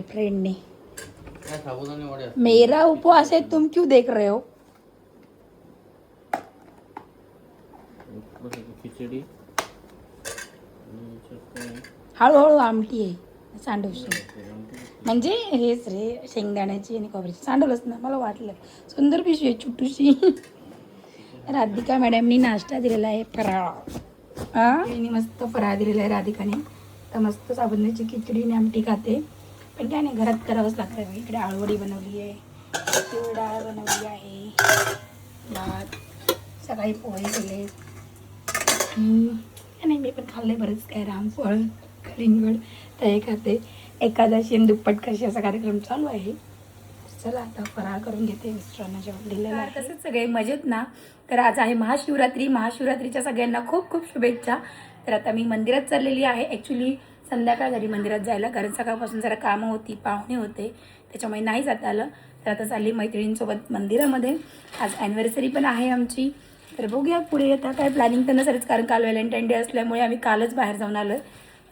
Friend ने. मेरा उपवास है तुम क्यों देख रहे हो? खिचडी? हळूहळू आमटी आहे सांडवशी म्हणजे हेच रे शेंगदाण्याची आणि खोबऱ्याची. सांडवलंच ना मला वाटलं. सुंदर पिशवी आहे छोटूशी. राधिका मॅडमनी नाश्ता दिलेला आहे फराळ. हा मस्त फराळ दिलेला आहे राधिकाने. तर मस्त साबुदाण्याची खिचडी आणि आमटी खाते. पण काय नाही घरात करावंच लागतं इकडे आळवडी बनवली आहे तिळ डाळ बनवली आहे भात सकाळी पोहे केले. नाही मी पण खाल्ले बरेच काय रामफळ कलिंगड हे खाते एकादशी आणि दुप्पट कशी असा कार्यक्रम चालू आहे. चला आता फराळ करून घेते मिस्टरांना जेवण दिलेलं आहे. तसेच सगळे मजेत ना? तर आज आहे महाशिवरात्री. महाशिवरात्रीच्या सगळ्यांना खूप खूप शुभेच्छा. तर आता मी मंदिरात चाललेली आहे. ॲक्च्युली संध्याकाळ झाली मंदिरात जायला. कारण सकाळपासून जरा कामं होती पाहुणे होते. त्याच्यामुळे नाही जाता आलं. तर आता चालली मैत्रिणींसोबत मंदिरामध्ये. आज ॲनिव्हर्सरी पण आहे आमची. तर बघूया पुढे आता काय प्लॅनिंग तर नसेलच. कारण काल व्हॅलेंटाईन डे असल्यामुळे आम्ही कालच बाहेर जाऊन आलो आहे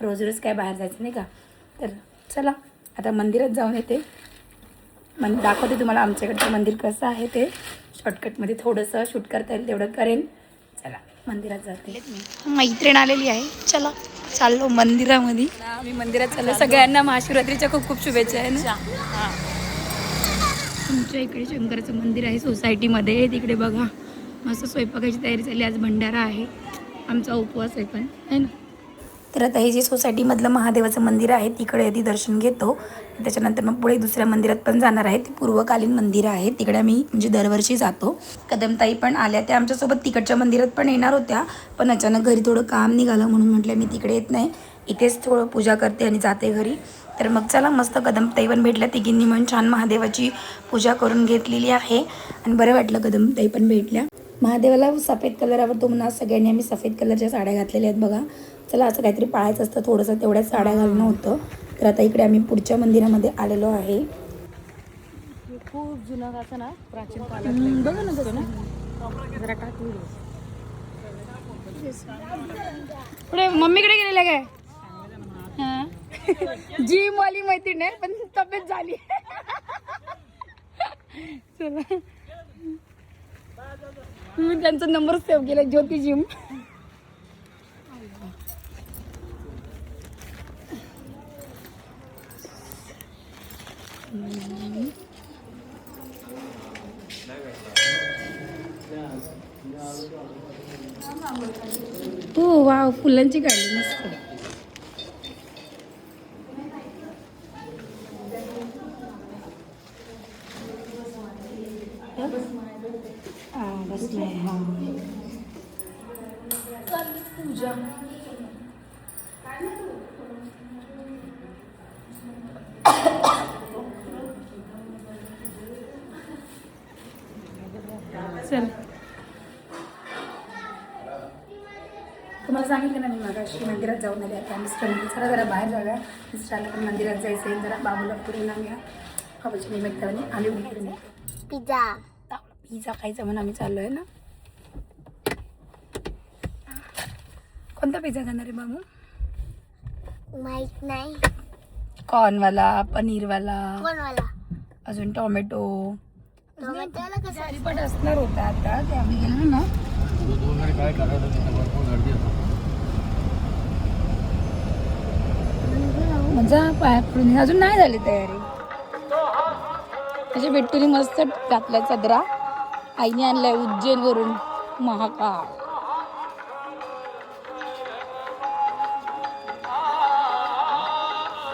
रोज रोज काय बाहेर जायचं नाही का? तर चला आता मंदिरात जाऊन येते. मन दाखवते तुम्हाला आमच्याकडचं मंदिर कसं आहे ते. शॉर्टकटमध्ये थोडंसं शूट करता येईल तेवढं करेन. चला मंदिरात जाते. मैत्रीण आलेली आहे. चला. चाललो मंदिरामध्ये. आम्ही मंदिरात चाललो. सगळ्यांना महाशिवरात्रीच्या खूप खूप शुभेच्छा आहे ना? तुमच्या इकडे शंकराचं मंदिर आहे सोसायटीमध्ये. तिकडे बघा. मस्त स्वयंपाकाची तयारी झाली आज भंडारा आहे. आमचा उपवास आहे पण. आहे ना? तर आता हे जे सोसायटीमधलं महादेवाचं मंदिर आहे तिकडे आधी दर्शन घेतो. त्याच्यानंतर मग पुढे दुसऱ्या मंदिरात पण जाणार आहे. ती पूर्वकालीन मंदिरं आहेत. तिकडे आम्ही म्हणजे दरवर्षी जातो. कदमताई पण आल्या त्या आमच्यासोबत तिकडच्या मंदिरात पण येणार होत्या. पण अचानक घरी थोडं काम निघालं म्हणून म्हटलं मी तिकडे येत नाही. इथेच थोडं पूजा करते आणि जाते घरी. तर मग चला मस्त कदमताई पण भेटल्या. तिघींनी म्हणून छान महादेवाची पूजा करून घेतलेली आहे. आणि बरं वाटलं कदमताई पण भेटल्या. महादेवाला सफेद कलर आवडतो म्हणा सगळ्यांनी आम्ही सफेद कलरच्या साड्या घातलेल्या आहेत बघा. चला असं काहीतरी पाळायचं असतं. थोडंसं तेवढ्याच साड्या घालणं होतं. तर आता इकडे आम्ही पुढच्या मंदिरामध्ये आलेलो आहे. खूप जुनं असं ना प्राचीन बघा ना ना? काळात जरा टाकून पुढे मम्मीकडे गेलेल्या काय? हां. जिम वाली मैत्रीण आहे पण तब्येत झाली. चला. मी त्यांचा नंबर सेव्ह केला ज्योती जिम. हो वा फुलांची काढली मस्त. हा बसलाय हा पूजा चल तुम्हाला मागाशी मंदिरात जाऊन आले. आता मिस्टर म्हणजे चला जरा बाहेर जाऊया. मिस्टरला पण मंदिरात जायचं आहे जरा बाबूला फिरून आणूया. बाबाच्या निमित्ताने आम्ही फिरून येतो. पिझ्झा. पिझ्झा खायचा म्हणून आम्ही चाललो आहे ना? कोणता पिझ्झा खाणार आहे बाबू? माहीत नाही. कॉर्नवाला पनीरवाला कोणवाला अजून टोमॅटो. टोमॅटोला कसं पण असणार होता आता ते आम्ही गेलो ना. जा पाया पडून अजून नाही झाली तयारी. म्हणजे बिट्टूने मस्त घातला चदरा. आईने आणलाय उज्जैन वरून महाकाळ.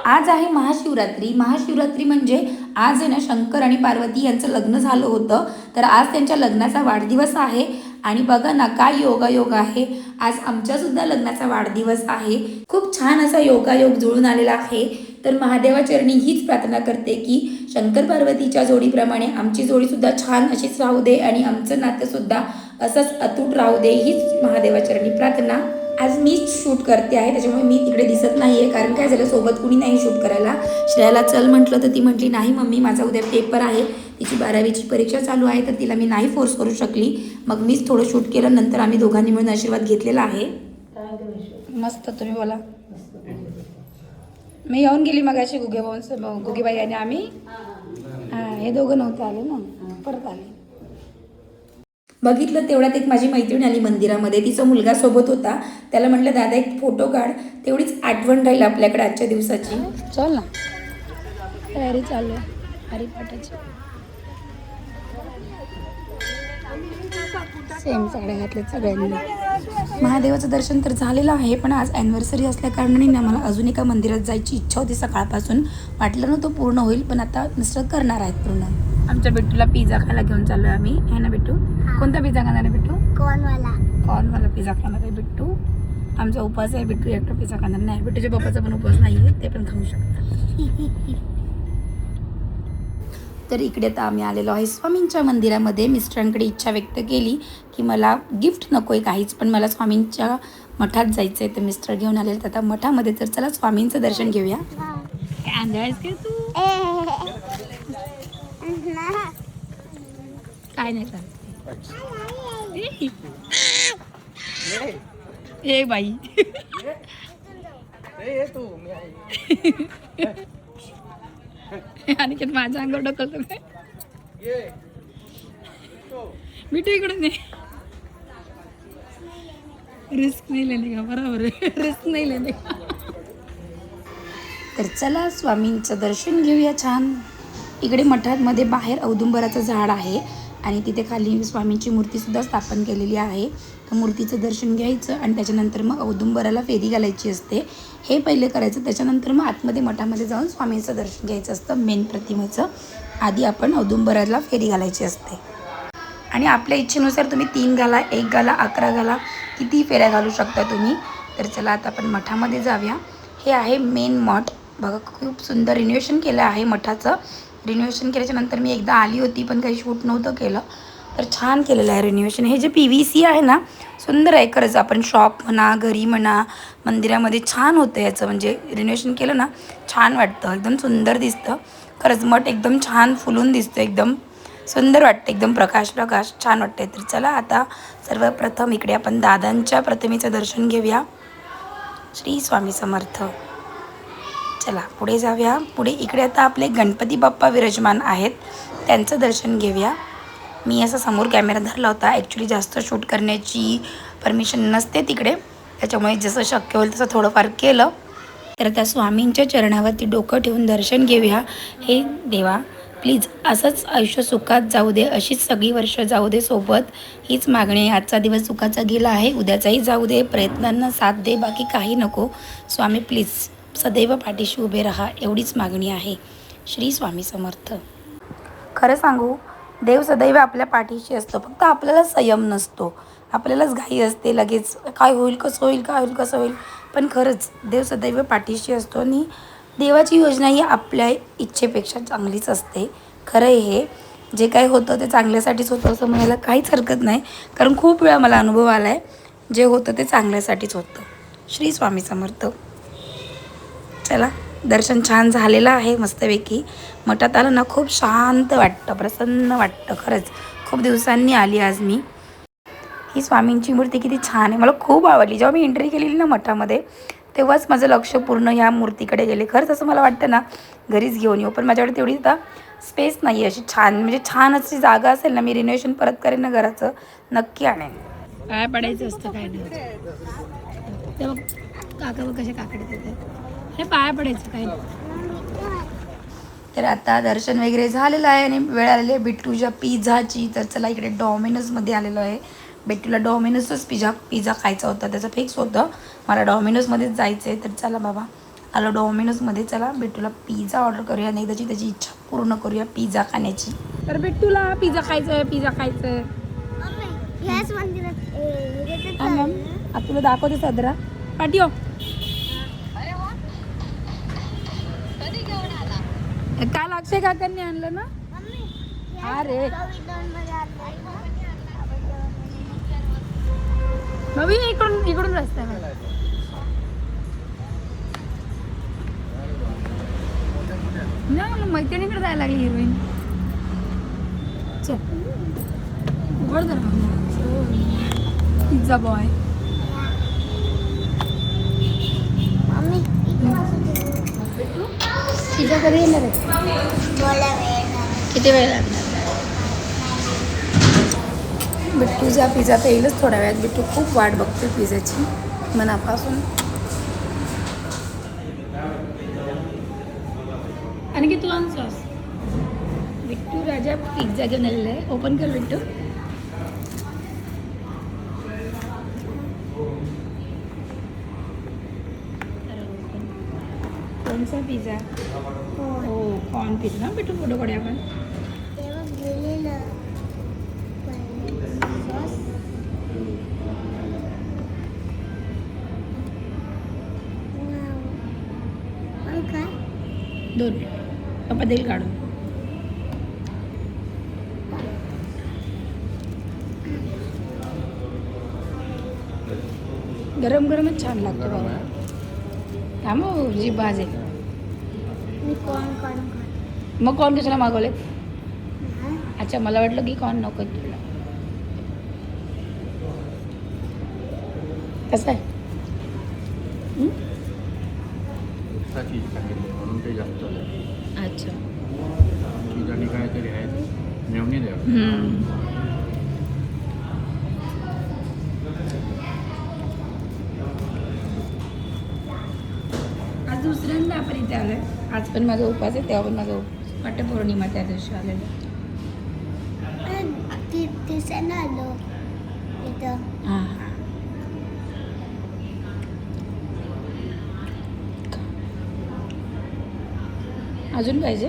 आज आहे महाशिवरात्री. महाशिवरात्री म्हणजे आज आहे ना शंकर आणि पार्वती यांचं लग्न झालं होतं. तर आज त्यांच्या लग्नाचा वाढदिवस आहे. आणि बघा ना काय योगायोग आहे. आज आमच्यासुद्धा लग्नाचा वाढदिवस आहे. खूप छान असा योगायोग जुळून आलेला आहे. तर महादेवाचरणी हीच प्रार्थना करते की शंकर पार्वतीच्या जोडीप्रमाणे आमची जोडीसुद्धा छान अशीच राहू दे आणि आमचं नातंसुद्धा असंच अतूट राहू दे हीच महादेवाचरणी प्रार्थना. आज मीच शूट करते आहे त्याच्यामुळे मी तिकडे दिसत नाही आहे कारण काय झालं सोबत कुणी नाही शूट करायला. श्रेयाला चल म्हटलं तर ती म्हटली नाही मम्मी माझा उद्या पेपर आहे. तिची बारावीची परीक्षा चालू आहे तर तिला मी नाही फोर्स करू शकली. मग मीच थोडं शूट केलं नंतर आम्ही दोघांनी मिळून आशीर्वाद घेतलेला आहे. मस्त तुम्ही बोला. मी येऊन गेली मग अशी गुगे भाऊन गुगेबाई आणि आम्ही. हां हे दोघं नव्हते आले ना. परत आले. बघितलं तेवढ्यात एक माझी मैत्रीण आली मंदिरामध्ये. तिचा मुलगा सोबत होता. त्याला म्हटलं दादा एक फोटो काढ. तेवढीच आठवण राहील आपल्याकडे आजच्या दिवसाची. चल ना. तयारी चालू आहे. हरिपाठाची. सेम साड्या सगळ्यांनी. महादेवाचं दर्शन तर झालेलं आहे पण आज ॲनिव्हर्सरी असल्या कारणाने ना मला अजून एका मंदिरात जायची इच्छा होती सकाळपासून. वाटलं ना तो पूर्ण होईल पण आता मिस्टर करणार आहेत पूर्ण. आमच्या बिट्टूला पिझ्झा खायला घेऊन चाललो आहे आम्ही. आहे ना बिट्टू? कोणता पिझ्झा खाणार आहे बिट्टू? कोण वाला कॉर्नवाला पिझ्झा खाणार आहे बिट्टू. आमचा उपवास आहे बिट्टू एकटा पिझ्झा खाणार नाही. बिट्टूच्या पप्पाचा पण उपवास नाही आहे ते पण खाऊ शकतात. तर इकडे आता आम्ही आलेलो आहे. स्वामींच्या मंदिरामध्ये मिस्टरांकडे इच्छा व्यक्त केली की मला गिफ्ट नको आहे काहीच पण मला स्वामींच्या मठात जायचं आहे तर मिस्टर घेऊन आलेले तर आता मठामध्ये तर चला स्वामींचं दर्शन घेऊया. काय तू नाही ए बाई. आणि माझ्या अंगावर ढकलतो काय मिठू इकडे नाही रिस्क नाही लेने का? बरोबर रिस्क नाही लेने का तर चला स्वामींचं दर्शन घेऊया छान. इकडे मठामध्ये बाहेर औदुंबराचं झाड आहे. आणि तिथे खाली स्वामींची मूर्तीसुद्धा स्थापन केलेली आहे. तर मूर्तीचं दर्शन घ्यायचं आणि त्याच्यानंतर मग औदुंबराला फेरी घालायची असते. हे पहिले करायचं त्याच्यानंतर मग आतमध्ये मठामध्ये जाऊन स्वामींचं दर्शन घ्यायचं असतं मेन प्रतिमेचं. आधी आपण औदुंबराला फेरी घालायची असते. आणि आपल्या इच्छेनुसार तुम्ही तीन घाला एक घाला अकरा घाला किती फेऱ्या घालू शकता तुम्ही? तर चला आता आपण मठामध्ये जाऊया. हे आहे मेन मठ. बघा खूप सुंदर रिनोव्हेशन केलं आहे मठाचं. रिन्युएशन केल्याच्यानंतर मी एकदा आली होती पण काही शूट नव्हतं केलं. तर छान केलेलं आहे रिन्युएशन हे जे पी व्ही सी आहे ना सुंदर आहे खरंच. आपण शॉप म्हणा घरी म्हणा मंदिरामध्ये छान होतं याचं. म्हणजे रिन्युएशन केलं ना छान वाटतं. एकदम सुंदर दिसतं. खरंच मठ एकदम छान फुलून दिसतं. एकदम सुंदर वाटतं. एकदम प्रकाश प्रकाश. छान वाटतंय. तर चला आता सर्वप्रथम इकडे आपण दादांच्या प्रतिमेचं दर्शन घेऊया. श्री स्वामी समर्थ. चला पुढे जाऊया. पुढे इकडे आता आपले गणपती बाप्पा विराजमान आहेत. त्यांचं दर्शन घेऊया. मी असं समोर कॅमेरा धरला होता. ॲक्च्युली जास्त शूट करण्याची परमिशन नसते तिकडे. त्याच्यामुळे जसं शक्य होईल तसं थोडंफार केलं. तर त्या स्वामींच्या चरणावरती डोकं ठेवून दर्शन घेऊया. हे देवा प्लीज असंच आयुष्य सुखात जाऊ दे. अशीच सगळी वर्ष जाऊ दे सोबत. हीच मागणी आजचा दिवस सुखाचा गेला आहे. उद्याचाही जाऊ दे. प्रयत्नांना साथ दे. बाकी काही नको. स्वामी प्लीज सदैव पाठीशी उभे राहा एवढीच मागणी आहे. श्री स्वामी समर्थ. खरं सांगू देव सदैव आपल्या पाठीशी असतो. फक्त आपल्याला संयम नसतो. आपल्यालाच घाई असते लगेच. काय होईल कसं होईल काय होईल कसं होईल? पण खरंच देव सदैव पाठीशी असतो आणि देवाची योजना ही आपल्या इच्छेपेक्षा चांगलीच असते. खरं हे. जे काही होतं ते चांगल्यासाठीच होतं असं म्हणायला काहीच हरकत नाही. कारण खूप वेळा मला अनुभव आला आहे जे होतं ते चांगल्यासाठीच होतं. श्री स्वामी समर्थ. चला दर्शन छान झालेलं आहे मस्तपैकी. मठात आलं ना खूप शांत वाटतं प्रसन्न वाटतं खरंच. खूप दिवसांनी आली आज मी. ही स्वामींची मूर्ती किती छान आहे. मला खूप आवडली. जेव्हा मी एंट्री केलेली ना मठामध्ये तेव्हाच माझं लक्ष पूर्ण ह्या मूर्तीकडे गेले. खरंच असं मला वाटतं ना घरीच घेऊन येऊ. पण माझ्याकडे तेवढी आता स्पेस नाही आहे अशी छान. म्हणजे छान अशी जागा असेल ना मी रिनोव्हेशन परत करेन ना घराचं नक्की आणेन. काय पडायचं असतं काय नाही काका कसे काकडे देतात? हे पाया पडायचं काय तर आता दर्शन वगैरे झालेलं आहे आणि वेळ आलेली आहे बिट्टूच्या पिझ्झाची. तर चला इकडे डॉमिनोजमध्ये आलेलो आहे. बिट्टूला डॉमिनोजच पिझ्झा पिझ्झा खायचा होता. त्याचं फिक्स होतं. मला डॉमिनोजमध्येच जायचं आहे तर चला बाबा. आलो डॉमिनोजमध्ये चला बिट्टूला पिझ्झा ऑर्डर करूया. आणि त्याची त्याची इच्छा पूर्ण करूया पिझ्झा खाण्याची. तर बिट्टूला पिझ्झा खायचं आहे पिझ्झा खायचं आहे हा तुला दाखवते सदरा. पाठीव काल अक्षय काकांनी आणलं ना? अरे. नवीन नवी इकडून इकडून रस्ता आहे. ना मग मैत्रिणीकडे जायला लागली हिरोईन. चल. Pizza boy mummy. पिझ्झा कधी येणार आहे. किती वेळ लागणार? बिट्टूचा पिझ्झा तर येईलच थोड्या वेळात बिट्टू खूप वाट बघतोय पिझ्झाची मनापासून. आणि की तू आण सॉस बिट्टू राजा पिझ्झा घेऊन आलेला आहे. ओपन कर बिट्टू कोणचा पिझ्झा. हो कॉर्न पिझ्झा ना बिट्टू फोटो काढूया आपण. दोन. मिनिट पप्पा देईल काढून. गरम गरमच छान लागतो बाबा आहे. थांब हो, जी भाजेल मी कॉर्न काढून खातो मग कॉर्न कशाला मागवले. अच्छा मला वाटलं की कॉर्न नको तुला. कसं आहे? अच्छा. काहीतरी मेवणी द्या हं. दुसऱ्यांदा आपण इथे आलोय. आज पण माझा उपवास आहे तेव्हा पण माझा उपवास वटपौर्णिमा त्या दिवशी आलेला. आलो इथं. हां. अजून पाहिजे?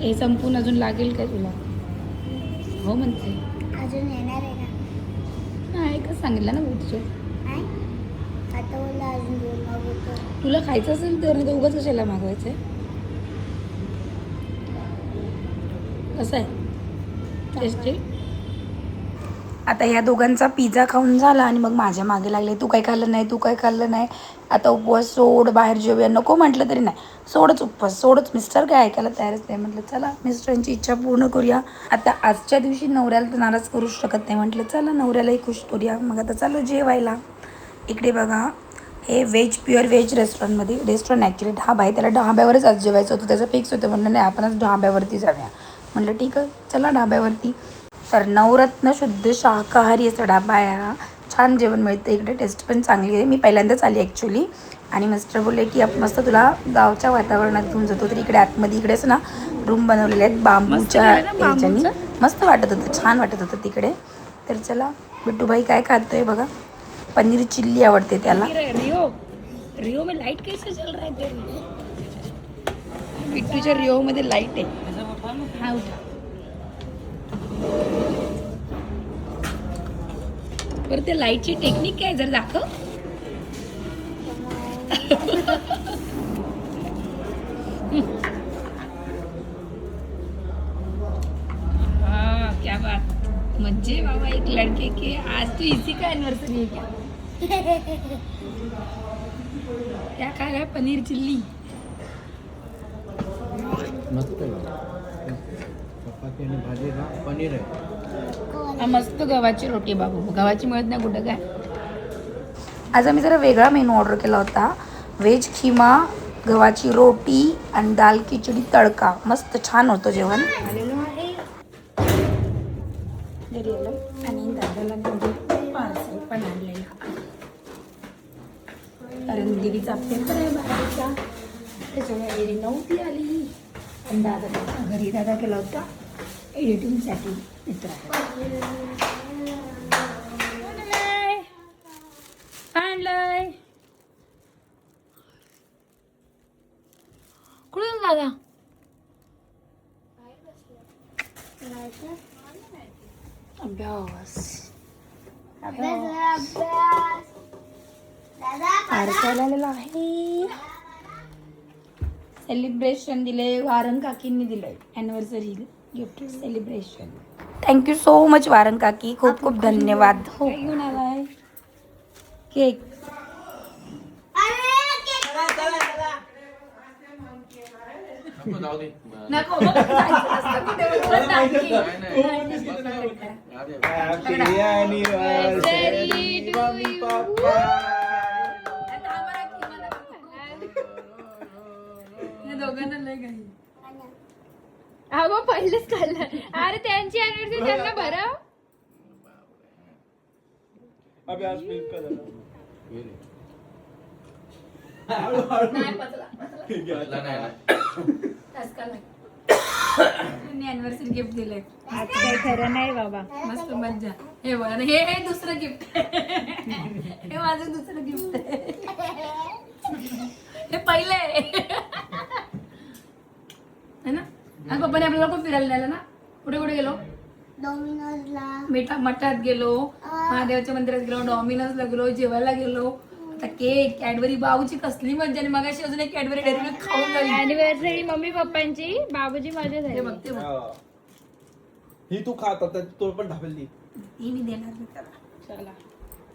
हे संपून अजून लागेल का तुला? हो म्हणते. अजून येणार आहे का नाही का सांगितलं ना भाऊ तुझे नाही आता मला अजून दोन मागवतो तुला खायचं असेल तर नाही तर उगाच कशाला मागवायचं आहे? कसं आहे? टेस्टी आता या दोघांचा पिझ्झा खाऊन झाला आणि मग माझ्या मागे लागले तू काय खाल्लं नाही तू काय खाल्लं नाही? आता उपवास सोड बाहेर जेवूया. नको म्हटलं तरी नाही. सोडच उपवास सोडच. मिस्टर काय ऐकायला तयारच नाही. म्हटलं चला मिस्टरांची इच्छा पूर्ण करूया. आता आजच्या दिवशी नवऱ्याला तर नाराज करू शकत नाही. म्हटलं चला नवऱ्यालाही खुश करूया. मग आता चालू जेवायला. इकडे बघा. हे व्हेज प्युअर व्हेज रेस्टॉरंटमध्ये रेस्टॉरंट ॲक्च्युली ढाबा आहे. त्याला ढाब्यावरच आज जेवायचं होतं. त्याचं फिक्स होतं. म्हणलं नाही आपणच ढाब्यावरती जाऊया. म्हणलं ठीक आहे. चला ढाब्यावरती. तर नवरत्न शुद्ध शाकाहारी असा ढाबा आहे हा. छान जेवण मिळतं. इकडे टेस्ट पण चांगली आहे. मी पहिल्यांदाच आली ॲक्च्युली आणि मिस्टर बोलले की मस्त तुला गावच्या वातावरणात घेऊन जातो. तर इकडे आतमध्ये इकडे असं ना रूम बनवलेले आहेत. बांबूच्या ह्याच्यानी मस्त वाटत होतं. छान वाटत होतं तिकडे. तर चला बिट्टूभाई काय खातोय बघा. पनीर चिल्ली आवडते त्याला. Rio Rio. में लाइट कैसे चल रहा है तेरे बिट्टूच्या रिओ मध्ये लाइट आहे. हा उठा. बरं ते लाईटची टेक्निक काय जर दाखव. क्या बात. मज्जे बाबा एक लड़के के आज तो इसी का एनिवर्सरी है क्या? क्या है पनीर चिल्ली. मस्त आहे चपाती आणि भाजी पनीर आहे. हा मस्त गव्हाची रोटी बाबू. गव्हाची मिळत नाही कुठं काय? आज आम्ही जरा वेगळा मेनू ऑर्डर केला होता. व्हेज खिमा गव्हाची रोटी आणि दाल खिचडी तडका. मस्त छान होतं जेवण. आलेलो आहे घरी आलो आणि दादाला पार्सल पण आणलेला कारण दिदीचा पेपर आहे बाहेरचा त्याच्यामुळे दिदी नव्हती आली आणि दादा त्याच्या घरी दादा केला होता एडिटिंगसाठी मित्र आणलंय कुठून दादा अभ्यास अभ्यास अभ्यास दादा पार्सल आलेलं आहे. सेलिब्रेशन दिले वारंग काकींनी दिलंय. Anniversary gift celebration thank you so much Warang काकी. खूप खूप धन्यवाद. हो. घेऊन आलाय. केक नको. उगाच आणखी. नाही, नाही. नाही, नाही, नाही, नाही. अरे, Anniversary to you. आता आम्हाला दोघांना लय हा मग पहिलेच खाल्लं. अरे त्यांची अॅनिव्हर्सरी त्यांना नाही पचला नाही ना. अॅनिव्हर्सरी गिफ्ट दिले आज काही खरं नाही बाबा. मस्त मज्जा. हे बघ आणि हे हे दुसरं गिफ्ट हे माझं दुसरं गिफ्ट हे पहिलं आहे. है ना? आणि पप्पाने आपल्याला खूप फिरायला नेलं ना? कुठे कुठे गेलो? डॉमिनोजला. मिठा मठात गेलो महादेवाच्या मंदिरात गेलो डॉमिनोजला गेलो जेवायला गेलो. आता केक कॅडबरी बाबूची कसली मज्जा आणि मगाशी अजून एक कॅडबरी डेअरी मिल्क खाऊन झाली. अॅनिव्हर्सरी मम्मी पप्पांची बाबूजी माझे हे झाले बघते बघ. ही. तू खात आता तो पण ढाबेल ही मी देणार नाही त्याला. चला.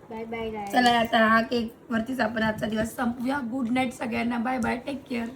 बाय बाय चला आता हा केक वरतीच आपण आजचा दिवस संपूया. गुड नाईट सगळ्यांना. Bye bye take care